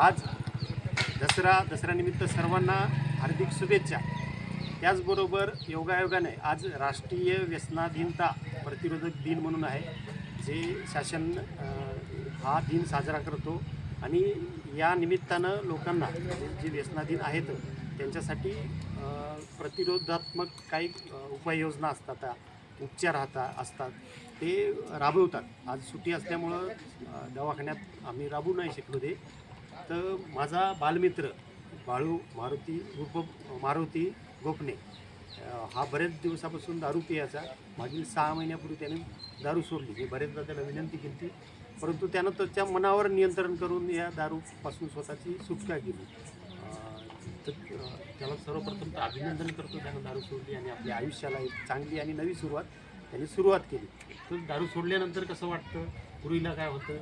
आज दसरा दसऱ्यानिमित्त सर्वांना हार्दिक शुभेच्छा. त्याचबरोबर योगायोगाने आज राष्ट्रीय व्यसनाधीनता प्रतिरोधक दिन म्हणून आहे जे शासन हा दिन साजरा करतो. आणि या निमित्तानं लोकांना जे व्यसनाधीन आहेत त्यांच्यासाठी प्रतिरोधात्मक काही उपाययोजना असतात उपचार हाता असतात ते राबवतात. आज सुट्टी असल्यामुळं दवाखान्यात आम्ही राबवू नाही शकलो ते. तर माझा बालमित्र बाळू मारुती उर्फ मारुती गोपणे हा बऱ्याच दिवसापासून दारू पियाचा. मागील सहा महिन्यापूर्वी त्याने दारू सोडली. मी बरेचदा त्याला विनंती केली. परंतु त्यानं त्याच्या मनावर नियंत्रण करून या दारूपासून स्वतःची सुटका केली. तर त्याला सर्वप्रथम तर अभिनंदन करतो त्यानं दारू सोडली आणि आपल्या आयुष्याला एक चांगली आणि नवी सुरुवात त्याने सुरुवात केली. तर दारू सोडल्यानंतर कसं वाटतं? पूर्वीला काय होतं.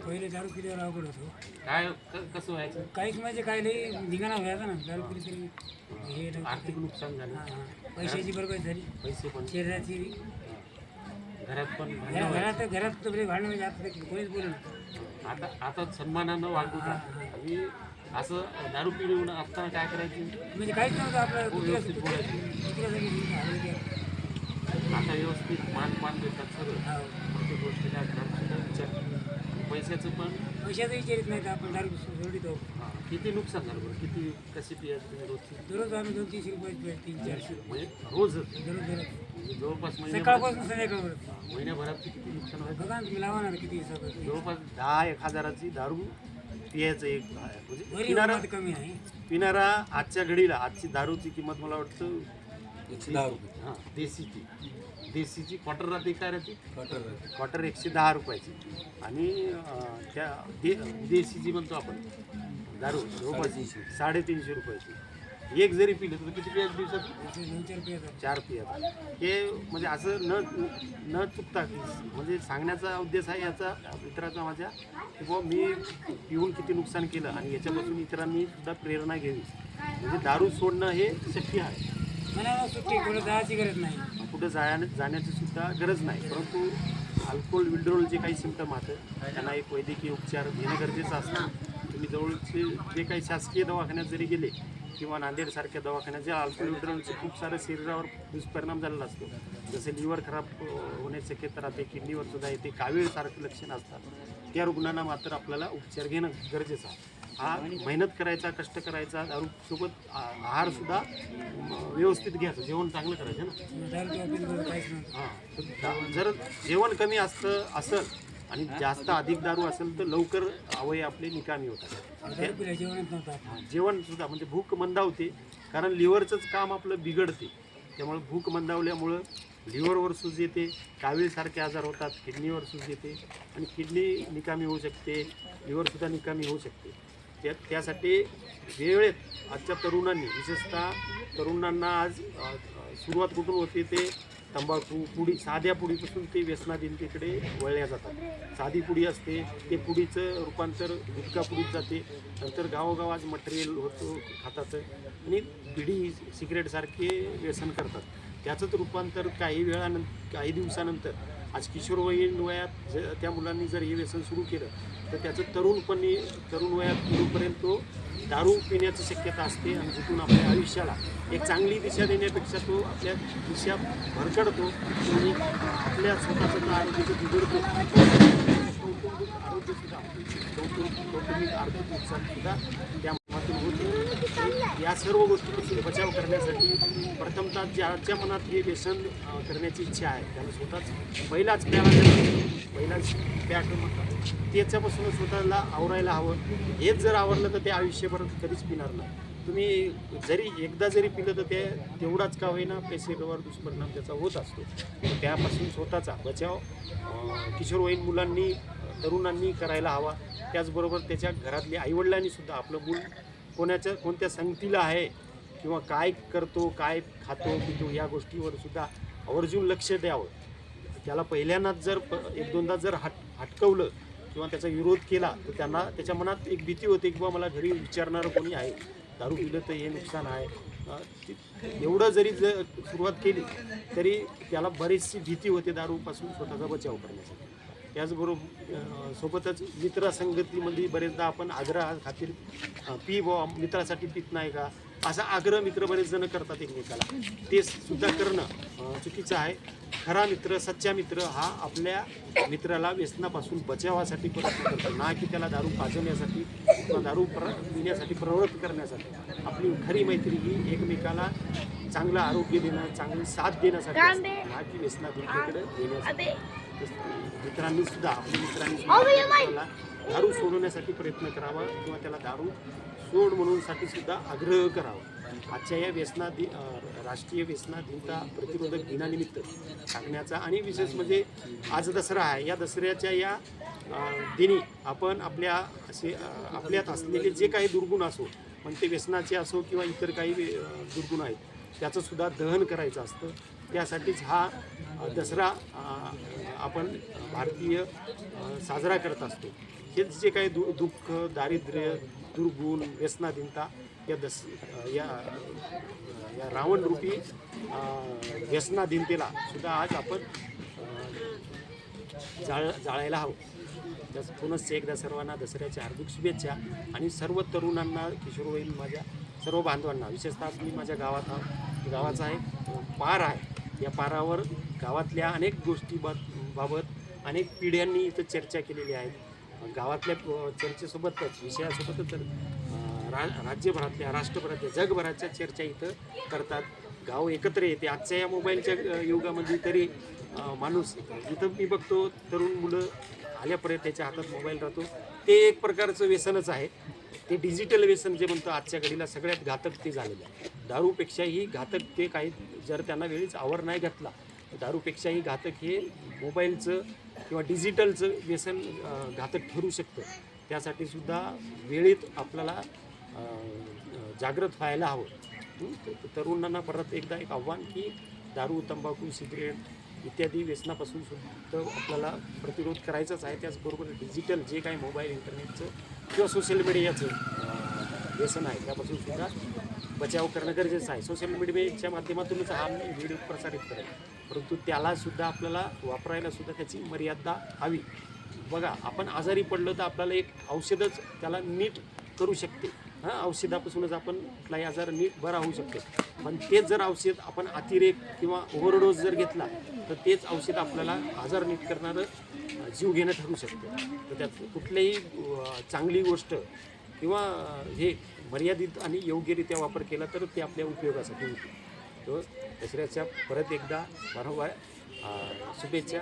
पहिले दारू पिल्यावर अवघड होतो काय क- कसं व्हायचं काहीच म्हणजे काय नाही धिंगाणा व्हायचा ना दारू पिली तरी हे नव्हतं. आर्थिक नुकसान झालं हा, हा. पैशाची बरबाद झाली पैसे पण शरीराची घरात पण भांडणं घरा- व्हायची. घरात घरात तर भांडण म्हणजे आता ते कोणीच बोलत आता आता सन्मानानं वागवतात आणि असं दारू पिऊन असताना काय करायची म्हणजे काहीच नव्हतं आपलं व्यवस्थित बोलायचं. द्या. आता व्यवस्थित मान मान देतात सगळं हा. प्रत्येक गोष्टीला विचार पैशाचं पण? पैशाचं विचारित नाही तर आपण दारू सोडितो हा, किती नुकसान झालं बरं? किती कशी पियायची तुम्ही रोजची? दररोज आम्ही दोन तीनशे रुपये पितो, तीन चारशे. रुपये? म्हणजे रोजच दररोज दररोज. म्हणजे जवळपास महिन्याभरात सकाळपासून संध्याकाळपर्यंत. महिन्याभरात किती नुकसान व्हायचं? बघा ना तुम्ही लावा ना किती हिसाब आहे. जवळपास दहा एक हजाराची दारू पियायचं एक आहे. म्हणजे पिणारा कमी नाही. पिणारा आजच्या घडीला आजची दारूची किंमत मला वाटतं दहा रुपये. हां देसीची देसीची क्वार्टर राहते काय राहते? क्वार्टर क्वार्टर एकशे दहा रुपयाची. आणि त्या दे देसीची म्हणतो आपण. दारू जवळपास साडेतीनशे. रुपयाची. एक जरी पिलं तर किती पियाच दिवसात? चार पियाचा हे म्हणजे असं न न चुकता म्हणजे सांगण्याचा उद्देश आहे याचा मित्राचा माझ्या की बुवा मी पिऊन किती नुकसान केलं आणि याच्यापासून इतरांनी सुद्धा प्रेरणा घ्यावी. म्हणजे दारू सोडणं हे शक्य आहे. मनाला सुट्टी कुठं जायची गरज नाही. कुठं जाया जाण्याची सुद्धा गरज नाही. परंतु अल्कोहोल विड्रोल जे काही सिमटम आहेत त्यांना एक वैद्यकीय उपचार घेणं गरजेचं असतं. तुम्ही जवळचे जे काही शासकीय दवाखान्यात जरी गेले किंवा नांदेडसारख्या दवाखान्यात जे अल्कोहोल विड्रोलचे खूप सारे शरीरावर दुष्परिणाम झालेला असतो. जसे लिव्हर खराब होण्याची शक्यता राहते किडनीवर सुद्धा येते कावीळसारखे लक्षणं असतात. त्या रुग्णांना मात्र आपल्याला उपचार घेणं गरजेचं आहे. हा मेहनत करायचा कष्ट करायचा दारूसोबत आहारसुद्धा आहार सुद्धा व्यवस्थित घ्यायचं जेवण चांगलं करायचं ना. हां जर जेवण कमी असतं असेल आणि जास्त अधिक दारू असेल तर लवकर अवय आपले निकामी होतात. जेवण सुद्धा म्हणजे भूक मंदावते कारण लिव्हरचंच काम आपलं बिघडते. त्यामुळे भूक मंदावल्यामुळं लिव्हरवर सूज येते कावीळसारखे आजार होतात किडनीवर सूज येते आणि किडनी निकामी होऊ शकते लिव्हरसुद्धा निकामी होऊ शकते. त्या त्यासाठी वेळेत आजच्या तरुणांनी विशेषतः तरुणांना आज सुरुवात कुठून होते ते तंबाखू पुडी साध्या पुडीपासून ते व्यसनाधीनतेकडे वळल्या जातात. साधी पुडी असते ते पुडीचं रूपांतर गुटखा पुडीत जाते. नंतर गावोगाव आज मटेरियल होतो खाताचं आणि बिडी सिगरेटसारखे व्यसन करतात. त्याचंच रूपांतर काही वेळानंतर काही दिवसानंतर आज किशोरवयीन वयात ज त्या मुलांनी जर हे व्यसन सुरू केलं तर त्याचं तरुणपणी तरुण वयात पुढेपर्यंत तो दारू पिण्याची शक्यता असते आणि जिथून आपल्या आयुष्याला एक चांगली दिशा देण्यापेक्षा तो आपल्या दिशा भरकडतो आणि आपल्या स्वतःचं आरोग्याचं बिघडतो. कौटुंबिक आरोग्यसुद्धा कौटुंबिक कौटुंबिक आर्थिक नुकसानसुद्धा त्या ह्या सर्व गोष्टीपासून बचाव करण्यासाठी प्रथमतः ज्याच्या मनात हे व्यसन करण्याची इच्छा आहे त्याला स्वतःच पहिलाच प्याला पहिलाच म्हणतात त्याच्यापासून स्वतःला आवरायला हवं. हेच जर आवरलं तर ते आयुष्यभर कधीच पिणार नाही. तुम्ही जरी एकदा जरी पिलं तर ते तेवढाच का होईना आपल्या शरीरावर दुष्परिणाम त्याचा होत असतो. तर त्यापासून स्वतःचा बचाव किशोरवयीन मुलांनी तरुणांनी करायला हवा. त्याचबरोबर त्याच्या घरातल्या आईवडिलांनी सुद्धा आपलं मूल कोणाच्या कोणत्या संगतीला आहे किंवा काय करतो काय खातो पितो या गोष्टीवर सुद्धा आवर्जून लक्ष द्यावं. त्याला पहिल्यांदाच जर प- एक दोनदा जर हट हटकवलं किंवा त्याचा विरोध केला तर त्यांना त्याच्या मनात एक भीती होते किंवा मला घरी विचारणारं कोणी आहे? दारू पिलं तर हे नुकसान आहे. एवढं जरी जर सुरुवात केली तरी त्याला बरीचशी भीती होते दारूपासून स्वतःचा बचाव करण्यासाठी. याचबरोबर सोबतच मित्र संगतीमध्ये बरेचदा आपण आग्रहा खातीर पी बुवा मित्रासाठी पित नाही का? असा आग्रह मित्र बरेच जण करतात एकमेकाला. ते सुद्धा करणं चुकीचं आहे. खरा मित्र सच्चा मित्र हा आपल्या मित्राला व्यसनापासून बचावासाठी प्रयत्न करतो. ना की त्याला दारू पाजवण्यासाठी किंवा दारू प्र पिण्यासाठी प्रवृत्त करण्यासाठी. आपली खरी मैत्री ही एकमेकाला चांगलं आरोग्य देणं चांगली साथ देण्यासाठी ना की व्यसनाधीकडे देण्यासाठी. मित्रांनी सुद्धा आपल्या मित्रांनी दारू सोडवण्यासाठी प्रयत्न करावा किंवा त्याला दारू सोड म्हणून साठी सुद्धा आग्रह करावा. आजच्या या व्यसना दि राष्ट्रीय व्यसना दिनता प्रतिरोधक दिनानिमित्त सांगण्याचा आणि विशेष म्हणजे आज दसरा आहे. या दसऱ्याच्या या दिनी आपण आपल्या असे आपल्यात असलेले जे काही दुर्गुण असो मग ते व्यसनाचे असो किंवा इतर काही दुर्गुण आहेत त्याचं सुद्धा दहन करायचं असतं. त्यासाठीच हा दसरा आपण भारतीय साजरा करत असतो. हेच जे काही दु दुःख दारिद्र्य दुर्गुण व्यसनाधीनता या दस या या रावणरूपी व्यसनाधीनतेला सुद्धा आज आपण जाळ जाळायला हवं. त्याच पुनश्च एकदा सर्वांना दसऱ्याच्या हार्दिक शुभेच्छा आणि सर्व तरुणांना किशोरवयीन माझ्या सर्व बांधवांना विशेषतः मी माझ्या गावात गावाचा आहे पार आहे. या पारावर गावातल्या अनेक गोष्टी बात- बाबत अनेक पिढ्यांनी इथं चर्चा केलेली आहे. गावातल्या चर्चेसोबतच विषयासोबतच तर रा राज्यभरातल्या राष्ट्रभरातल्या जगभराच्या चर्चा इथं करतात. गाव एकत्र येते. आजच्या या मोबाईलच्या युगामध्ये तरी माणूस इथं मी बघतो तरुण मुलं आल्यापर्यंत त्याच्या हातात मोबाईल राहतो. ते एक प्रकारचं व्यसनच आहे. ते डिजिटल व्यसन जे म्हणतो आजच्या घडीला सगळ्यात घातक ते झालेलं आहे. दारूपेक्षाही घातक ते काही जर त्यांना वेळीच आवर नाही घातला दारूपेक्षाही घातक हे मोबाईलचं किंवा डिजिटलचं व्यसन घातक ठरू शकतं. त्यासाठी सुद्धा वेळेत आपल्याला जागृत व्हायला हवं. तर तरुणांना परत एकदा एक आव्हान की दारू तंबाखू सिगरेट इत्यादी व्यसनापासून सुद्धा आपल्याला प्रतिरोध करायचाच आहे. त्याचबरोबर डिजिटल जे काही मोबाईल इंटरनेटचं किंवा सोशल मीडियाचं व्यसन आहे त्यापासून सुद्धा बचाव करणं गरजेचं आहे. सोशल मीडियाच्या माध्यमातूनच हा व्हिडिओ प्रसारित करेल परंतु त्याला सुद्धा आपल्याला वापरायला सुद्धा त्याची मर्यादा हवी. बघा आपण आजारी पडलो तर आपल्याला एक औषधच त्याला नीट करू शकते. हां औषधापासूनच आपण कुठलाही आजार नीट बरा होऊ शकतो. पण तेच जर औषध आपण अतिरेक किंवा ओव्हरडोस जर घेतला तर तेच औषध आपल्याला आजार नीट करणारं जीव घेणं ठरू शकतं. तर त्यात कुठल्याही चांगली गोष्ट किंवा हे मर्यादित आणि योग्यरित्या वापर केला तर ते आपल्या उपयोगासाठी होते. तो दसऱ्याच्या परत एकदा वारंवार शुभेच्छा.